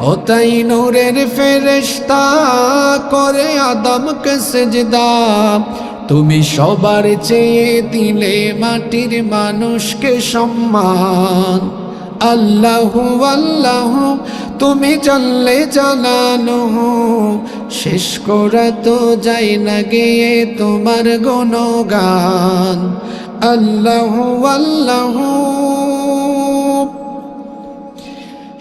ও তাই নূরের ফেরেশতা করে আদমকে সেজদা। তুমি সবার চেয়ে দিলে মাটির মানুষকে সম্মান। আল্লাহু আল্লাহু, তুমি জানলে জানানো শেষ করা তো যাই না গিয়ে তোমার গুণগান। আল্লাহু আল্লাহু।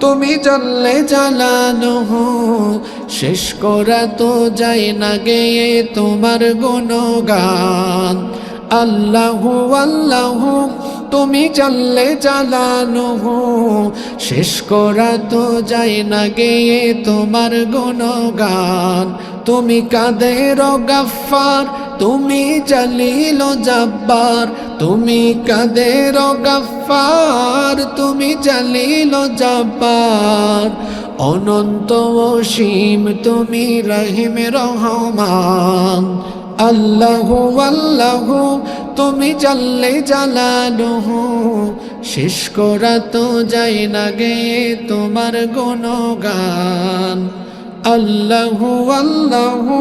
তুমি জানলে জানানো শেষ করা তো যায় না গেয়ে তোমার গুণগান। আল্লাহু আল্লাহু, তুমি জানলে জানানো শেষ করা তো যায় না গেয়ে তোমার গুণগান। তুমি কাদের গাফার তুমি জালিল জব্বার, তুমি কাদের গাফার তুমি জালিল জব্বার। অনন্ত অসীম, তুমি রহিম রহমান। আল্লাহু আল্লাহু, তুমি জানলে জালানো শেষ করা তো যায় না গে তোমার গুণগান। আল্লাহু আল্লাহু